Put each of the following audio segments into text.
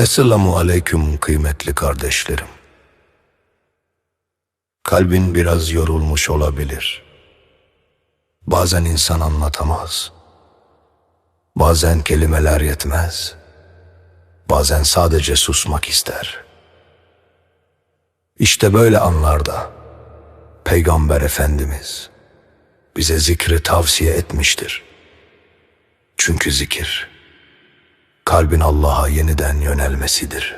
Esselamu aleyküm kıymetli kardeşlerim. Kalbin biraz yorulmuş olabilir. Bazen insan anlatamaz. Bazen kelimeler yetmez. Bazen sadece susmak ister. İşte böyle anlarda Peygamber Efendimiz bize zikri tavsiye etmiştir. Çünkü zikir kalbin Allah'a yeniden yönelmesidir.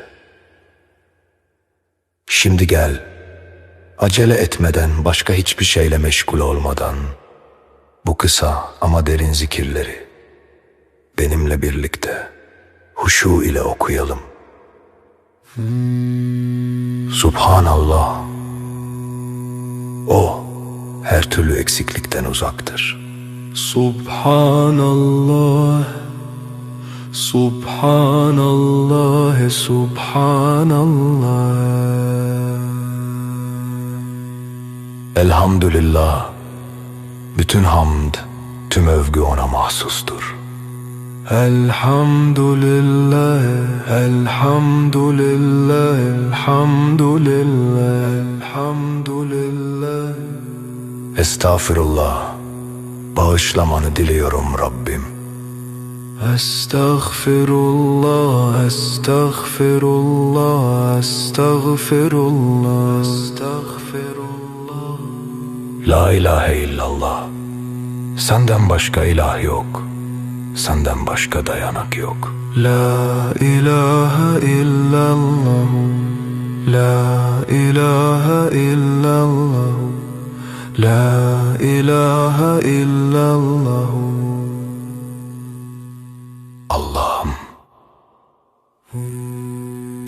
Şimdi gel, acele etmeden başka hiçbir şeyle meşgul olmadan bu kısa ama derin zikirleri benimle birlikte huşu ile okuyalım. Subhanallah. O her türlü eksiklikten uzaktır. Subhanallah Subhanallah Subhanallah Elhamdülillah. Bütün hamd, tüm övgü ona mahsustur. Elhamdülillah Elhamdülillah Elhamdülillah Elhamdülillah Estağfirullah. Bağışlamanı diliyorum Rabbim. Estağfirullah Estağfirullah Estağfirullah Estağfirullah La ilahe illallah. Senden başka ilah yok. Senden başka dayanak yok. La ilahe illallah La ilahe illallah La ilahe illallah Allah'ım.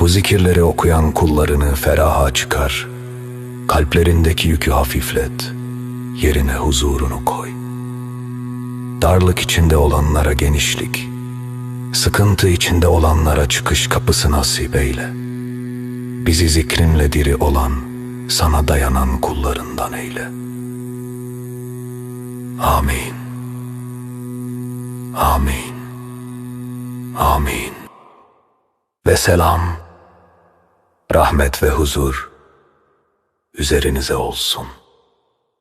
Bu zikirleri okuyan kullarını feraha çıkar. Kalplerindeki yükü hafiflet. Yerine huzurunu koy. Darlık içinde olanlara genişlik. Sıkıntı içinde olanlara çıkış kapısı nasip eyle. Bizi zikrinle diri olan, sana dayanan kullarından eyle. Amin. Amin. Amin. Ve selam, rahmet ve huzur üzerinize olsun.''